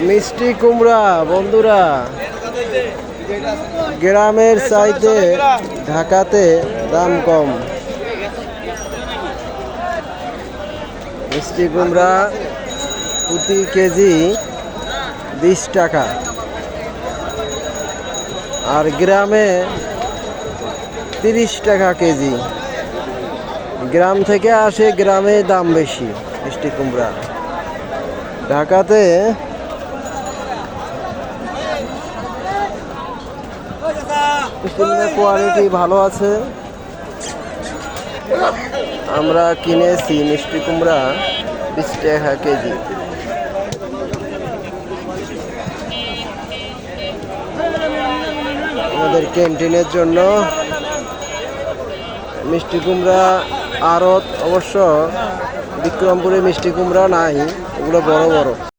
মিষ্টি কুমড়া, বন্ধুরা। গ্রামের চাইতে ঢাকাতে দাম কম। মিষ্টি কুমড়া প্রতি কেজি বিশ টাকা। আর গ্রামে তিরিশ টাকা কেজি। গ্রাম থেকে আসে গ্রামে দাম বেশি, মিষ্টি কুমড়া। ঢাকাতে মিষ্টি কোয়ালিটি ভালো আছে। আমরা কিনেছি মিষ্টি কুমড়া, বিশ টাকা কেজি। আমাদের ক্যান্টিনের জন্য মিষ্টি কুমড়া আড়ত অবশ্য। বিক্রমপুরে মিষ্টি কুমড়া নাই এগুলো বড় বড়।